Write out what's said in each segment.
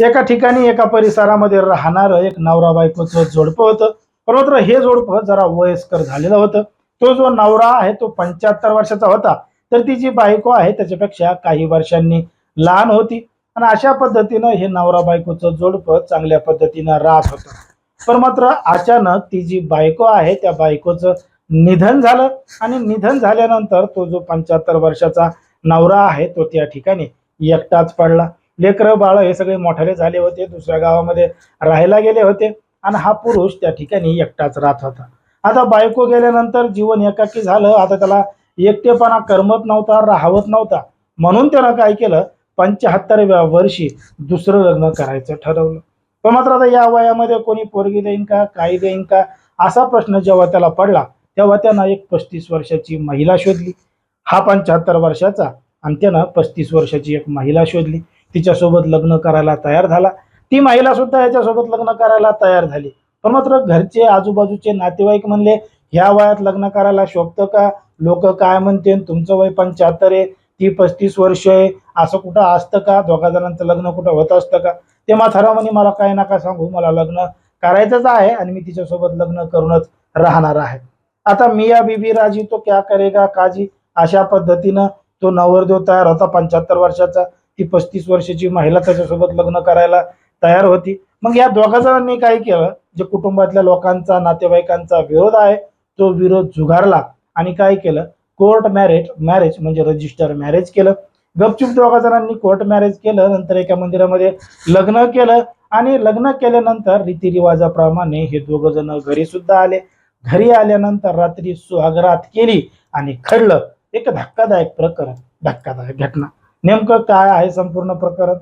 एका ठिकाणी एका परिसरामध्ये राहणार एक नवरा बायकोचं जोडपं होतं. पण मात्र हे जोडपं जरा वयस्कर झालेलं होतं. तो जो नवरा आहे तो पंच्याहत्तर वर्षाचा होता. तर ती जी बायको आहे त्याच्यापेक्षा काही वर्षांनी लहान होती. आणि अशा पद्धतीनं हे नवरा बायकोचं जोडपं चांगल्या पद्धतीनं राहत होतं. पण मात्र अचानक ती जी बायको आहे त्या बायकोचं निधन झालं. आणि निधन झाल्यानंतर तो जो पंच्याहत्तर वर्षाचा नवरा आहे तो त्या ठिकाणी एकटाच पडला. लेकरं बाळ हे सगळे मोठाले झाले होते दुसऱ्या गावामध्ये राहायला गेले होते आणि हा पुरुष त्या ठिकाणी एकटाच राहत होता. आता बायको गेल्यानंतर जीवन एकाकी झालं. आता त्याला एकटेपणा करमत नव्हता राहवत नव्हता. म्हणून त्यानं काय केलं? पंच्याहत्तरव्या वर्षी दुसरं लग्न करायचं ठरवलं. पण मात्र आता या वयामध्ये कोणी पोरगी देईन का काही देईन का असा प्रश्न जेव्हा त्याला पडला तेव्हा त्यानं एक पस्तीस वर्षाची महिला शोधली. हा पंच्याहत्तर वर्षाचा आणि त्यानं पस्तीस वर्षाची एक महिला शोधली. तिच्यासोबत लग्न करायला तयार झाला. ती महिला सुद्धा याच्यासोबत लग्न करायला तयार झाली. पण मात्र घरचे आजूबाजूचे नातेवाईक म्हणले ह्या वयात लग्न करायला शोभतं का? लोक काय म्हणते? तुमचं वय पंच्याहत्तर आहे ती पस्तीस वर्ष आहे असं कुठं असतं का? दोघा जणांचं लग्न कुठं होत असतं का? ते म्हातारा म्हणे मला काय नका सांगू मला लग्न करायचंच आहे आणि मी तिच्यासोबत लग्न करूनच राहणार आहे. आता मिया बीबी राजी तो क्या करेगा काजी? अशा पद्धतीनं तो नवरदेव तयार होता पंच्याहत्तर वर्षाचा. ती पस्तीस वर्षाची महिला त्याच्यासोबत लग्न करायला तयार होती. मग या दोघांनी काय केलं? जे कुटुंबातल्या लोकांचा नातेवाईकांचा विरोध आहे तो विरोध झुगारला आणि काय केलं? कोर्ट मॅरेज मॅरेज म्हणजे रजिस्टर मॅरेज केलं. गपचूप दोघा जणांनी कोर्ट मॅरेज केलं नंतर एका मंदिरामध्ये लग्न केलं आणि लग्न केल्यानंतर रीतिरिवाजाप्रमाणे हे दोघं जण घरी सुद्धा आले. घरी आल्यानंतर रात्री सुहागरात केली आणि खडलं. एक धक्कादायक प्रकरण धक्कादायक घटना. नेमकं काय आहे संपूर्ण प्रकरण?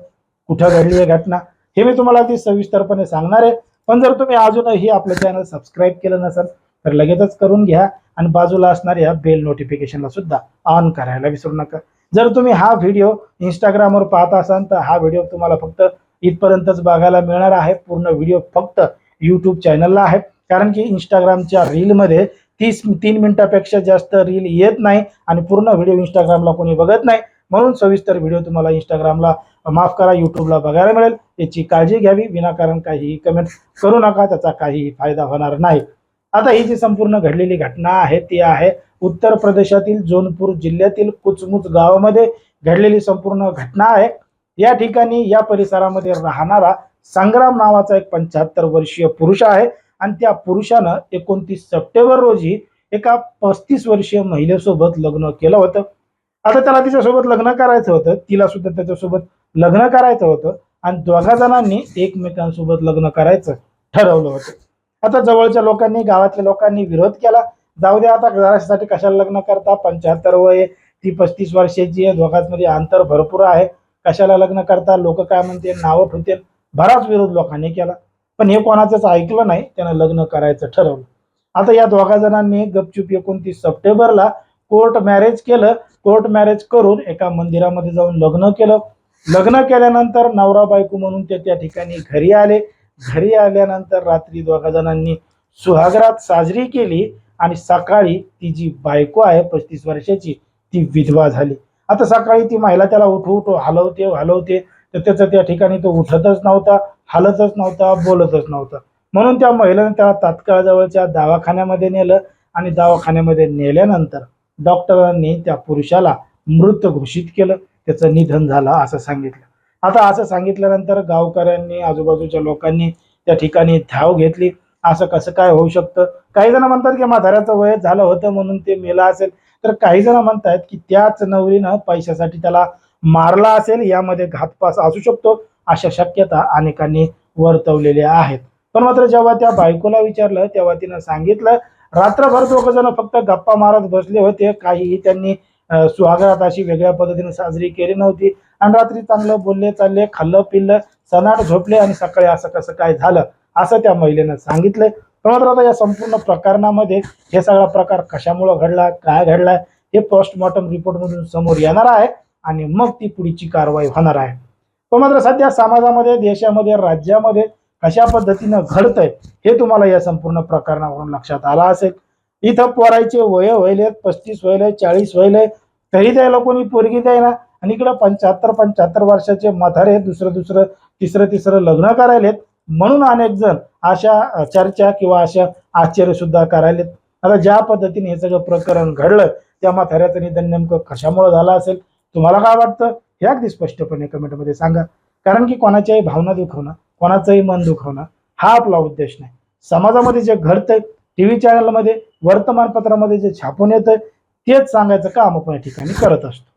कुठं घडली आहे घटना? हे मी तुम्हाला अगदी सविस्तरपणे सांगणार आहे. पण जर तुम्ही अजूनही आपलं चॅनल सबस्क्राईब केलं नसेल तर लगेचच करून घ्या आणि बाजूला असणाऱ्या बेल नोटिफिकेशनला सुद्धा ऑन करायला विसरू नका. जर तुम्ही हा व्हिडिओ इंस्टाग्रामवर पाहत असाल तर हा व्हिडिओ तुम्हाला फक्त इथपर्यंतच बघायला मिळणार आहे. पूर्ण व्हिडिओ फक्त यूट्यूब चॅनलला आहे. कारण की इंस्टाग्रामच्या रीलमध्ये तीस तीन मिनिटापेक्षा जास्त रील येत नाही आणि पूर्ण व्हिडिओ इंस्टाग्रामला कोणी बघत नाही. म्हणून सविस्तर व्हिडिओ तुम्हाला इंस्टाग्रामला माफ करा यूट्यूबला बघायला मिळेल. याची काळजी घ्यावी विनाकारण काही कमेंट करू नका त्याचा काही फायदा होणार नाही. आता ही जी संपूर्ण घडलेली घटना आहे ती आहे उत्तर प्रदेशातील जोनपूर जिल्ह्यातील कुचमुच गावामध्ये घडलेली संपूर्ण घटना आहे. या ठिकाणी या परिसरामध्ये राहणारा संग्राम नावाचा एक पंच्याहत्तर वर्षीय पुरुष आहे आणि त्या पुरुषानं एकोणतीस सप्टेंबर रोजी एका पस्तीस वर्षीय महिलेसोबत लग्न केलं होतं. आता त्याला तिच्यासोबत लग्न करायचं होतं. तिला सुद्धा त्याच्यासोबत लग्न करायचं होतं. आणि दोघा जणांनी एकमेकांसोबत लग्न करायचं ठरवलं होतं. आता जवळच्या लोकांनी गावातल्या लोकांनी विरोध केला. जाऊ द्या आता घरासाठी कशाला लग्न करता? पंच्याहत्तर वय आहे, ती पस्तीस वर्षाची आहे दोघांमध्ये अंतर भरपूर आहे. कशाला लग्न करता? लोक काय म्हणते नावं ठेवते बराच विरोध लोकांनी केला. पण हे कोणाचंच ऐकलं नाही. त्यानं लग्न करायचं ठरवलं. आता या दोघा जणांनी गपचूप एकोणतीस सप्टेंबरला कोर्ट मॅरेज केलं. कोर्ट मॅरेज करून एका मंदिरामध्ये जाऊन लग्न केलं. लग्न केल्यानंतर नवरा बायको म्हणून ते त्या ठिकाणी घरी आले. घरी आल्यानंतर रात्री दोघा जणांनी सुहागरात साजरी केली आणि सकाळी ती जी बायको आहे पस्तीस वर्षाची ती विधवा झाली. आता सकाळी ती महिला त्याला उठू उठो हलवते हलवते. तर त्याचं त्या ठिकाणी तो उठतच नव्हता हलतच नव्हता बोलतच नव्हता. म्हणून त्या महिलेने त्याला तात्काळ जवळच्या दवाखान्यामध्ये नेलं आणि दवाखान्यामध्ये नेल्यानंतर डॉक्टरांनी त्या पुरुषाला मृत घोषित केलं. त्याचं निधन झालं असं सांगितलं. आता असं सांगितल्यानंतर गावकऱ्यांनी आजूबाजूच्या लोकांनी त्या ठिकाणी धाव घेतली. असं कसं काय होऊ शकतं? काही जण म्हणतात की म्हाताऱ्याचं वय झालं होतं म्हणून ते मेला असेल. तर काही जण म्हणतात की त्याच नवरीनं पैशासाठी त्याला मारला असेल. यामध्ये घातपास असू शकतो. अशा शक्यता अनेकांनी वर्तवलेल्या आहेत. पण मात्र जेव्हा त्या बायकोला विचारलं तेव्हा तिनं सांगितलं रात्रभर दोघ जण फक्त गप्पा मारत बसले होते. काहीही त्यांनी स्वागत अशी वेगळ्या पद्धतीने साजरी केली नव्हती. आणि रात्री चांगलं बोलले चालले खाल्लं पिल्लं सनाट झोपले आणि सकाळी असं कसं काय झालं असं त्या महिलेनं सांगितलंय मात्र आता या संपूर्ण प्रकरणामध्ये हे सगळा प्रकार कशामुळं घडला काय घडला हे पोस्टमॉर्टम रिपोर्टमधून समोर येणार आहे आणि मग ती पुढची कारवाई होणार आहे. पण मात्र सध्या समाजामध्ये देशामध्ये राज्यामध्ये कशा पद्धतीनं घडतंय हे तुम्हाला या संपूर्ण प्रकरणावरून लक्षात आलं असेल. इथं पोरायचे वय व्हायले पस्तीस व्हायले चाळीस व्हायले तरी द्यायला कोणी पोरगी द्यायला? आणि इकडं पंच्याहत्तर पंच्याहत्तर वर्षाचे म्हातारे दुसरं दुसरं तिसरं तिसरं लग्न करायलेत. म्हणून अनेक जण अशा चर्चा किंवा अशा आश्चर्य सुद्धा करायलेत. आता ज्या पद्धतीने हे सगळं प्रकरण घडलं त्या म्हाताऱ्याचं निधन नेमकं कशामुळे झालं असेल? तुम्हाला काय वाटतं? हे अगदी स्पष्टपणे कमेंटमध्ये सांगा. कारण की कोणाच्याही भावना दुखवणं कोणाचंही मन दुखवणं हा आपला उद्देश नाही. समाजामध्ये जे घडतंय टीव्ही चॅनलमध्ये वर्तमानपत्रामध्ये जे छापून येतंय तेच सांगायचं काम आपण या ठिकाणी करत असतो?